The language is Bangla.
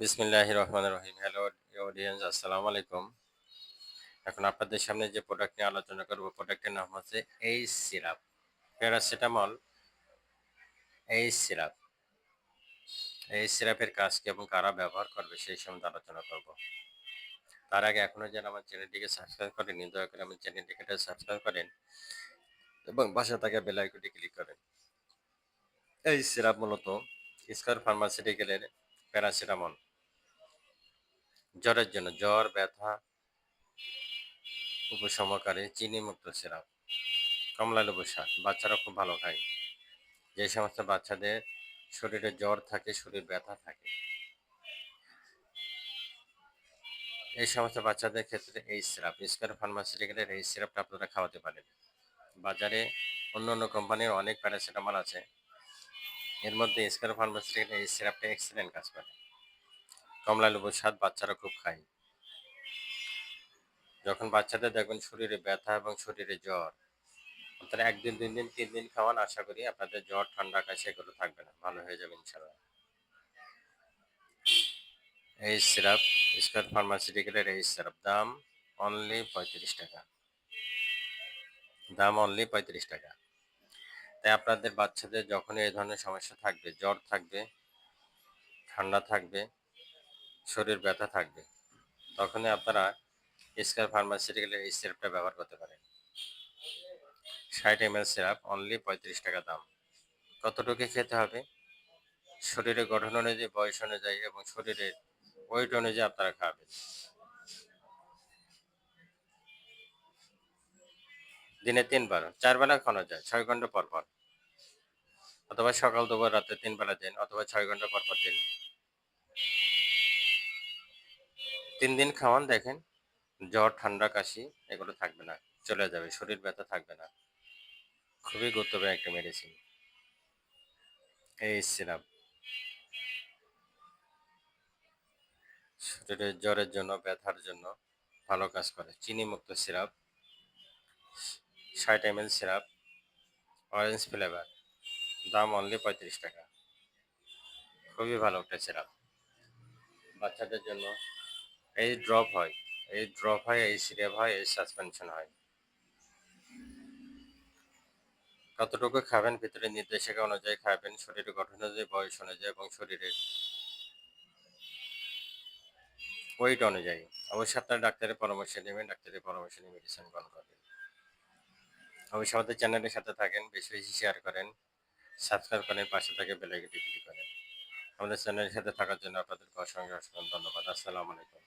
বিসমিল্লাহ রহমান রহিম। হ্যালো অডিয়েন্স আসসালামু আলাইকুম। এখন আপনাদের সামনে যে প্রোডাক্ট নিয়ে আলোচনা করব প্রোডাক্টের নাম হচ্ছে এই সিরাপ প্যারাসিটামল এই সিরাপ এই সিরাপের কাজ কি এবং কারা ব্যবহার করবে, সেই সম্বন্ধে আলোচনা করব। তার আগে এখনও যেন আমার চ্যানেলটিকে সাবস্ক্রাইব করেনি দয়া করে আমার চ্যানেলটিকে সাবস্ক্রাইব করেন এবং বাসা থাকা বেল আইকনটি ক্লিক করেন। এই সিরাপ মূলত স্কয়ার ফার্মাসিউটিক্যালের প্যারাসিটামল জ্বরের জন্য, জ্বর, ব্যথা, উপশমকারী চিনিমুক্ত সিরাপ, কমলা লেবু শাক বাচ্চারা খুব ভালো খায়। যে সমস্ত বাচ্চাদের শরীরে জ্বর থাকে, শরীর ব্যথা থাকে, এই সমস্ত বাচ্চাদের ক্ষেত্রে এই সিরাপ, স্কয়ার ফার্মাসিউটিক্যালের এই সিরাপটা আপনারা খাওয়াতে পারেন। বাজারে অন্য অন্য কোম্পানির অনেক প্যারাসিটামল আছে। এর মধ্যে স্কয়ার ফার্মাসিউটিক্যাল এই সিরাপটা এক্সিলেন্ট কাজ করে। কমলা লেবুর স্বাদ বাচ্চারা খুব খায়। যখন বাচ্চাদের দেখবেন শরীরে ব্যথা এবং শরীরে জ্বর আপনারা একদিন, দুই দিন, তিন দিন খাওয়ান, আশা করি আপনাদের জ্বর, ঠান্ডা, কাশি এগুলো থাকবে না। ভালো হয়ে যাবে ইনশাল্লাহ এই সিরাপ স্কয়ার ফার্মাসিউটিক্যালের এই সিরাপ দাম অনলি পঁয়ত্রিশ টাকা। দাম অনলি পঁয়ত্রিশ টাকা। তাই আপনাদের বাচ্চাদের যখন এই ধরনের সমস্যা থাকবে, জ্বর থাকবে, ঠান্ডা থাকবে শরীর ব্যথা থাকবে, তখনই আপনারা স্কয়ার ফার্মাসিউটিক্যালের এই সিরাপটা ব্যবহার করতে পারেন। ষাট এম এল সিরাপ অনলি পঁয়ত্রিশ টাকা দাম। কতটুকু খেতে হবে? শরীরের গঠন অনুযায়ী, বয়স অনুযায়ী এবং শরীরের ওয়েট অনুযায়ী আপনারা খাবেন। দিনে তিনবার চার বেলা খাওয়ানো যায়, ছয় ঘণ্টা পর পর। অথবা সকাল দুবার রাতে তিন বেলা দিন, অথবা ছয় ঘণ্টা পর পর দিন। তিন দিন খাওয়ান, দেখেন। জ্বর, ঠান্ডা, কাশি, এগুলো থাকবে না, চলে যাবে, শরীর ব্যথা থাকবে না। খুবই গুরুত্বপূর্ণ একটা মেডিসিন এই সিরাপ। শরীরের জ্বরের জন্য, ব্যথার জন্য ভালো কাজ করে। চিনি মুক্ত সিরাপ, ষাট M L syrup orange flavour দাম অনলি পঁয়ত্রিশ টাকা। খুবই ভালো একটা সিরাপ। বাচ্চাদের জন্য এই ড্রপ হয়, এই ড্রপ হয়, এই সিরাপ হয়, এই সাসপেনশন হয়। কতটুকু খাবেন ভিতরে নির্দেশিকা অনুযায়ী খাবেন শরীরের গঠন অনুযায়ী, বয়স অনুযায়ী এবং শরীরের ওয়েট অনুযায়ী। অবশ্যই আপনার ডাক্তারের পরামর্শ নেবেন, ডাক্তারের পরামর্শ নিয়ে মেডিসিন গ্রহণ করবেন। অবশ্যই আমাদের চ্যানেলের সাথে থাকেন, বেশি বেশি শেয়ার করেন সাবস্ক্রাইব করেন, পাশে থাকে বেলাইকটি ক্লিক করেন। আমাদের চ্যানেলের সাথে থাকার জন্য আপনাদেরকে অসংখ্য অসংখ্য ধন্যবাদ। আসসালামু আলাইকুম।